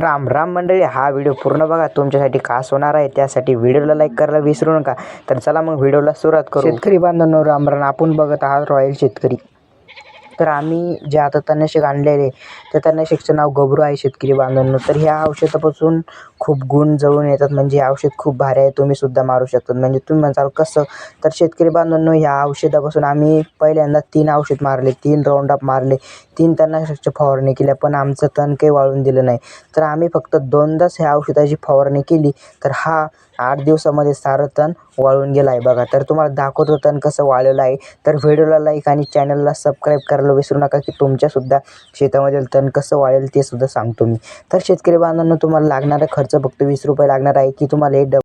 राम राम मंडळी हा व्हिडिओ पूर्ण बघा. तुमच्यासाठी खास होणार आहे. त्यासाठी व्हिडिओला लाईक करायला विसरू नका. तर चला मग व्हिडिओला सुरुवात करू. शेतकरी बांधवांनो राम राम. आपण बघत आहात रॉयल शेतकरी. तर आम्ही जे आता तणनाशक आणलेले त्या तणनाशकचं नाव गबरू आहे शेतकरी बांधवांनो. तर ह्या औषधापासून खूप गुण जळून येतात. म्हणजे हे औषध खूप भारी आहे. तुम्ही सुद्धा मारू शकतात. म्हणजे तुम्ही म्हणताल कसं? तर शेतकरी बांधवांनो ह्या औषधापासून आम्ही पहिल्यांदा तीन औषध मारले. तीन राऊंड अप मारले. तीन तणनाशकच्या फवारणी केल्या. पण आमचं तण काही वाळून दिलं नाही. तर आम्ही फक्त दोनदाच ह्या औषधाची फवारणी केली. तर हा आठ दिवसामध्ये सारं तण वाळून गेलं आहे बघा. तर तुम्हाला दाखवतो तण कसं वाळलेलं आहे. तर व्हिडिओला लाईक आणि चॅनलला सबस्क्राईब करायला विसरू नका की तुमच्यासुद्धा शेतामधील तण कसं वाळेल ते सुद्धा सांगतो मी. तर शेतकरी बांधवांना तुम्हाला लागणारा खर्च फक्त वीस रुपये लागणार आहे की तुम्हाला एक डब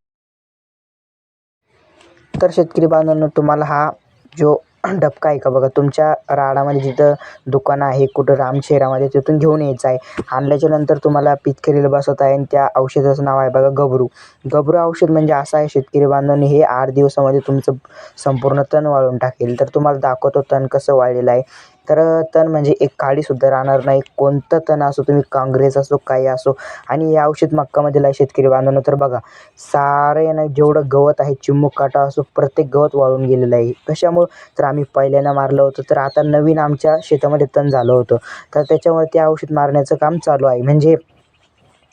तर शेतकरी बांधवांनो तुम्हाला हा जो डबका आहे का बघा? तुमच्या राडामध्ये जिथं दुकान आहे कुठं रामशेरामध्ये तिथून घेऊन यायचं आहे. आणल्याच्या नंतर तुम्हाला पिचकरीला बसवत आहे आणि त्या औषधाचं नाव आहे बघा गबरू गबरू औषध म्हणजे असं आहे शेतकरी बांधवांनी हे आठ दिवसामध्ये तुमचं संपूर्ण तण वाळून टाकेल. तर तुम्हाला दाखवतो तण कसं वाळलेलं आहे. तर तण म्हणजे एक काळीसुद्धा राहणार नाही. कोणतं तण असो तुम्ही काँग्रेस असो काही असो आणि हे औषध मक्कामध्ये लाय शेतकरी बांधवांनो तर बघा सारे ना जेवढं गवत आहे चिमुक काटा असो प्रत्येक गवत वाळून गेलेलं आहे. कशामुळं? तर आम्ही पहिल्यांदा मारलं होतं तर आता नवीन आमच्या शेतामध्ये तण झालं होतं. तर त्याच्यामुळे ते औषध मारण्याचं काम चालू आहे. म्हणजे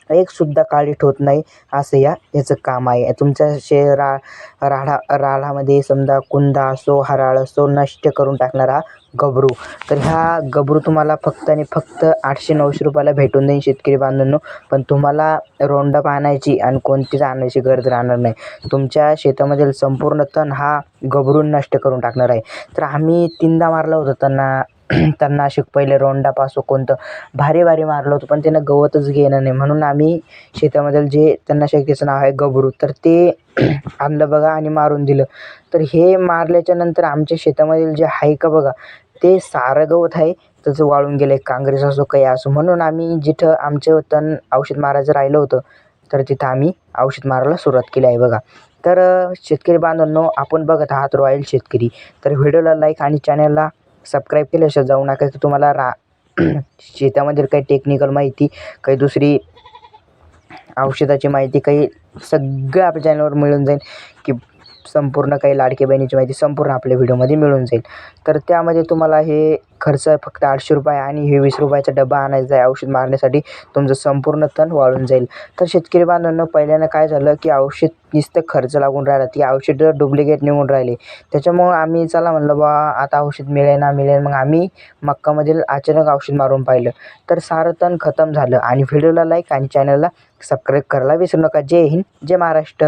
एकसुद्धा काळीट होत नाही असं या याचं काम आहे. तुमच्या शे रा राडा राडामध्ये समजा कुंदा असो हराळ असो नष्ट करून टाकणारा गबरू. तर ह्या गबरू तुम्हाला फक्त आणि फक्त आठशे नऊशे रुपयाला भेटून देईन शेतकरी बांधवांनो. पण तुम्हाला रोंडप आणायची आणि कोणतीच आणायची गरज राहणार नाही. तुमच्या शेतामधील संपूर्ण तण हा गबरून नष्ट करून टाकणार आहे. तर आम्ही तीनदा मारला होता त्यांना तणनाशक पहिले रोंडाप असो कोणतं भारी भारी मारलं होतं पण त्यानं गवतच घेणं नाही. म्हणून आम्ही शेतामधील जे तणनाशकाचं नाव आहे गबरू तर ते आणलं बघा आणि मारून दिलं. तर हे मारल्याच्या नंतर आमच्या शेतामधील जे आहे का बघा ते सारं गवत आहे त्याचं वाळून गेलं आहे काँग्रेस असो काही असो. म्हणून आम्ही जिथं आमचं तण औषध मारायचं राहिलं होतं तर तिथं आम्ही औषध मारायला सुरुवात केली आहे बघा. तर शेतकरी बांधवांनो आपण बघत आहात रॉयल शेतकरी. तर व्हिडिओला लाईक आणि चॅनलला सबस्क्राईब केल्याशिवाय जाऊ नका. की तुम्हाला रा शेतामधील काही टेक्निकल माहिती काही दुसरी औषधाची माहिती काही सगळं आपल्या चॅनलवर मिळून जाईल. की संपूर्ण काही लाडके बहिणीची माहिती संपूर्ण आपल्या व्हिडिओमध्ये मिळून जाईल. तर त्यामध्ये तुम्हाला हे खर्च फक्त आठशे रुपये आणि हे वीस रुपयाचा डबा आणायचा आहे. औषध मारण्यासाठी तुमचं संपूर्ण तण वाळून जाईल. तर शेतकरी बांधवांनो पहिल्यानं काय झालं की औषध नुसतं खर्च लागून राहिला. ती औषधं डुप्लिकेट निघून राहिले. त्याच्यामुळं आम्ही चला म्हणलं बा आता औषध मिळेल ना मिळेल. मग आम्ही मक्कामधील अचानक औषध मारून पाहिलं. तर सारं तण खतम झालं. आणि व्हिडिओला लाईक आणि चॅनलला सबस्क्राईब करायला विसरू नका. जय हिंद जय महाराष्ट्र.